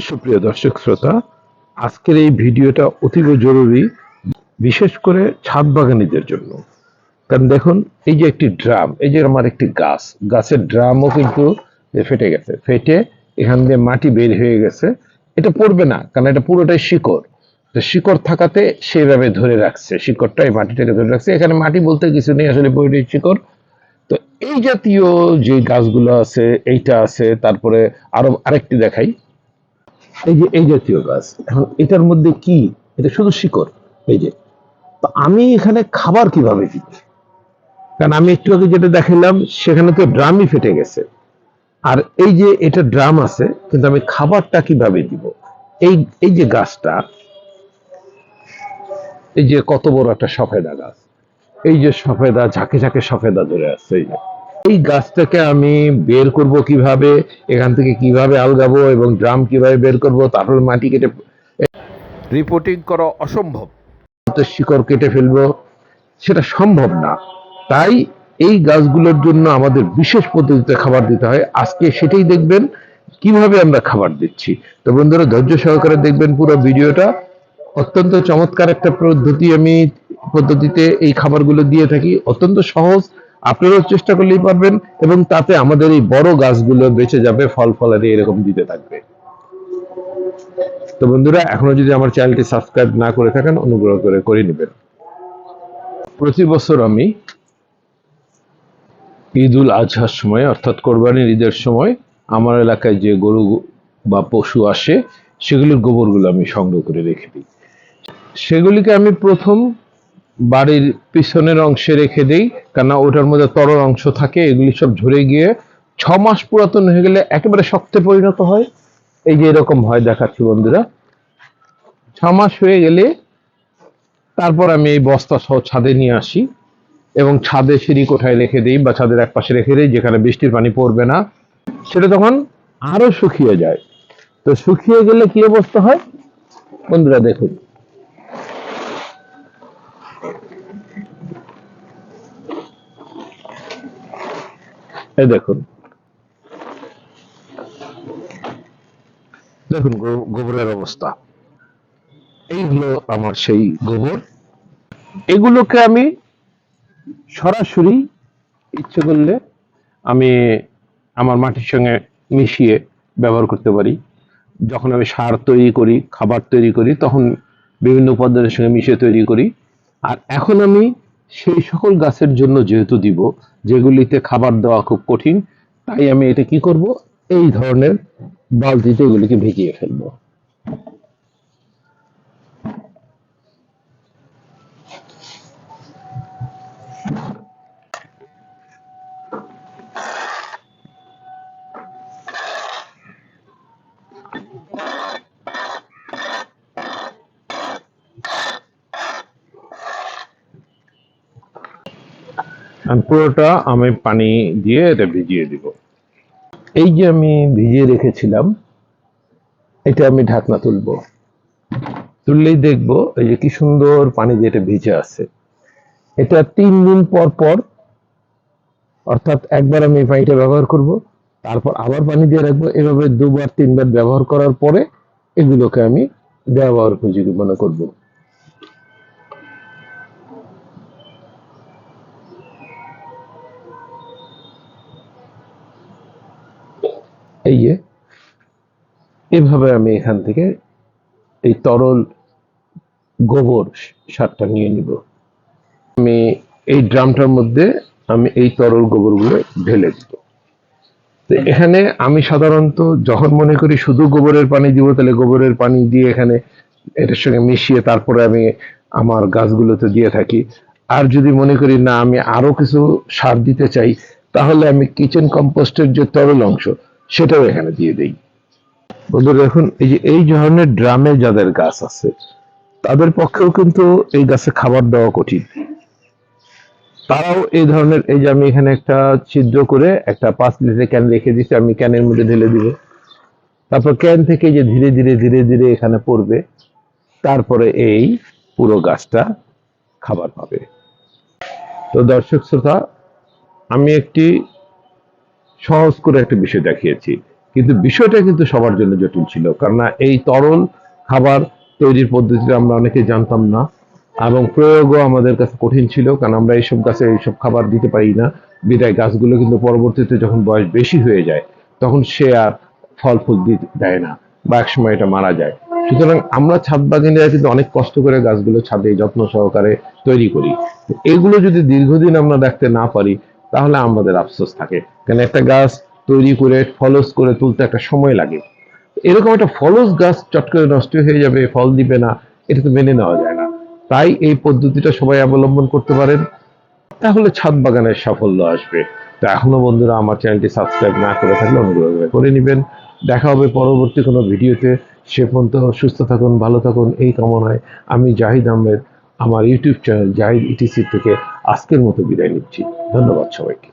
সুপ্রিয় দর্শক শ্রোতা, আজকের এই ভিডিওটা অতীব জরুরি, বিশেষ করে ছাদ বাগানীদের জন্য। কারণ দেখুন, এই যে একটি ড্রাম, এই যে আমার একটি গাছ, গাছের ড্রামও কিন্তু ফেটে গেছে। ফেটে এখান দিয়ে মাটি বের হয়ে গেছে। এটা পড়বে না, কারণ এটা পুরোটাই শিকড়। তো শিকড় থাকাতে সেইভাবে ধরে রাখছে শিকড়টা এই মাটিটাকে ধরে রাখছে। এখানে মাটি বলতে কিছু নেই, আসলে পুরোটাই শিকড়। তো এই জাতীয় যে গাছগুলো আছে, এইটা আছে, তারপরে আরও আরেকটি দেখাই। এই যে, এই জাতীয় গাছ, এখন এটার মধ্যে কি? এটা শুধু শিকড়, এই যে। তো আমি এখানে খাবার কীভাবে দিব কারণ আমি একটু আগে যেটা দেখালাম সেখানে তো ড্রামই ফেটে গেছে। আর এই যে, এটা ড্রাম আছে, কিন্তু আমি খাবারটা কীভাবে দিব? এই এই যে গাছটা, এই যে কত বড় একটা সফেদা গাছ, এই যে সফেদা ঝাঁকে ঝাঁকে সফেদা ধরে আছে, এই যে। এই গাছটাকে আমি বের করব কীভাবে এখান থেকে কীভাবে আলগাবো এবং ড্রাম কীভাবে বের করব তারপর মাটি কেটে রিপোর্টিং করা অসম্ভব। শিকড় কেটে ফেলব সেটা সম্ভব না। তাই এই গাছগুলোর জন্য আমাদের বিশেষ পদ্ধতিতে খাবার দিতে হয়। আজকে সেটাই দেখবেন কীভাবে আমরা খাবার দিচ্ছি। তো বন্ধুরা ধৈর্য সহকারে দেখবেন পুরো ভিডিওটা। অত্যন্ত চমৎকার একটা পদ্ধতি আমি পদ্ধতিতে এই খাবারগুলো দিয়ে থাকি। অত্যন্ত সহজ আপনারাও চেষ্টা করলেই পারবেন এবং তাতে আমাদের এই বড় গাছগুলো বেঁচে যাবে, ফল ফলারি এরকম দিতে থাকবে। তো বন্ধুরা, এখনও যদি আমার চ্যানেলটি সাবস্ক্রাইব না করে থাকেন, অনুগ্রহ করে করে নেবেন। প্রতি বছর আমি ঈদ উল আজহার সময়, অর্থাৎ কোরবানির ঈদের সময়, আমার এলাকায় যে গরু বা পশু আসে, সেগুলির গোবরগুলো আমি সংগ্রহ করে রেখে দিই। সেগুলিকে আমি প্রথম বাড়ির পিছনের অংশে রেখে দিই, কেননা ওটার মধ্যে তরল অংশ থাকে, এগুলি সব ঝরে গিয়ে ছ মাস পুরাতন হয়ে গেলে একেবারে শক্তে পরিণত হয়। এই যে এরকম হয় দেখাচ্ছি বন্ধুরা। ছ মাস হয়ে গেলে তারপর আমি এই বস্তা সহ ছাদে নিয়ে আসি এবং ছাদে সিঁড়ি কোঠায় রেখে দিই বা ছাদের এক পাশে রেখে দিই, যেখানে বৃষ্টির পানি পড়বে না। সেটা তখন আরও শুকিয়ে যায়। তো শুকিয়ে গেলে কি অবস্থা হয়? বন্ধুরা দেখুন। এই দেখুন। দেখুন গোবরের অবস্থা। এই হলো আমার সেই গোবর। এগুলোকে আমি সরাসরি ইচ্ছে করলে আমি আমার মাটির সঙ্গে মিশিয়ে ব্যবহার করতে পারি। যখন আমি সার তৈরি করি খাবার তৈরি করি তখন বিভিন্ন উপাদানের সঙ্গে মিশিয়ে তৈরি করি। আর এখন আমি সেই সকল গাছের জন্য যেহেতু দিব, যেগুলিতে খাবার দেওয়া খুব কঠিন, তাই আমি এটা কি করব? এই ধরনের বালতিতে এগুলিকে ভিজিয়ে ফেলব। পুরোটা আমি পানি দিয়ে এটা ভিজিয়ে দিব। এই যে আমি ভিজিয়ে রেখেছিলাম, এটা আমি ঢাকনা তুলবো। তুললেই দেখব এই যে কি সুন্দর পানি দিয়ে এটা ভিজে আছে। এটা তিন দিন পর পর, অর্থাৎ একবার আমি পানিটা ব্যবহার করব, তারপর আবার পানি দিয়ে রাখব। এভাবে দুবার, তিনবার ব্যবহার করার পরে এগুলোকে আমি ব্যবহার উপযোগী মনে করব। এই যে, এভাবে আমি এখান থেকে এই তরল গোবর সারটা নিয়ে নিব। আমি এই ড্রামটার মধ্যে আমি এই তরল গোবরগুলো ঢেলে দিব। এখানে আমি সাধারণত যখন মনে করি শুধু গোবরের পানি দিব, তাহলে গোবরের পানি দিয়ে এখানে এটার সঙ্গে মিশিয়ে তারপরে আমি আমার গাছগুলোতে দিয়ে থাকি। আর যদি মনে করি না, আমি আরও কিছু সার দিতে চাই, তাহলে আমি কিচেন কম্পোস্টের যে তরল অংশ সেটাও এখানে দিয়ে দেই। বন্ধুরা, দেখুন, এই যে এই ধরনের ড্রামে যাদের গাছ আছে, তাদের পক্ষেও কিন্তু এই গাছে খাবার দেওয়া কঠিন। তারাও এই ধরনের, এই যে আমি এখানে একটা ছিদ্র করে একটা পাঁচ লিটার ক্যান রেখে দিচ্ছি আমি ক্যানের মধ্যে ঢেলে দিব। তারপর ক্যান থেকে যে ধীরে ধীরে ধীরে ধীরে এখানে পড়বে, তারপরে এই পুরো গাছটা খাবার পাবে। তো দর্শক শ্রোতা, আমি একটি সহজ করে একটা বিষয় দেখিয়েছি। কিন্তু বিষয়টা কিন্তু সবার জন্য জটিল ছিল। কারণ এই তরল খাবার তৈরির পদ্ধতিটা আমরা অনেকে জানতাম না এবং প্রয়োগও আমাদের কাছে কঠিন ছিল, কারণ আমরা এইসব গাছে এইসব খাবার দিতে পারি না। বিদায় গাছগুলো কিন্তু পরবর্তীতে যখন বয়স বেশি হয়ে যায়, তখন সে আর ফল ফুল দিতে দেয় না বা একসময় এটা মারা যায়। সুতরাং আমরা ছাদ বাগানিরা কিন্তু অনেক কষ্ট করে গাছগুলো ছাদে যত্ন সহকারে তৈরি করি। এগুলো যদি দীর্ঘদিন আমরা দেখতে না পারি, তাহলে আমাদের আফসোস থাকে। কারণ একটা গাছ তৈরি করে, ফলস করে তুলতে একটা সময় লাগে। এরকম একটা ফলস গাছ চট করে নষ্ট হয়ে যাবে, ফল দিবে না, এটা তো মেনে নেওয়া যায় না। তাই এই পদ্ধতিটা সবাই অবলম্বন করতে পারেন, তাহলে ছাদ বাগানের সাফল্য আসবে। তো এখনও বন্ধুরা আমার চ্যানেলটি সাবস্ক্রাইব না করে থাকলে অনুগ্রহ করে নেবেন। দেখা হবে পরবর্তী কোনো ভিডিওতে। সে পর্যন্ত সুস্থ থাকুন, ভালো থাকুন, এই কামনায় আমি জাহিদ আহমেদ, আমার ইউটিউব চ্যানেল জাহিদ ইটিসি থেকে আজকের মতো বিদায় নিচ্ছি। ধন্যবাদ সবাইকে।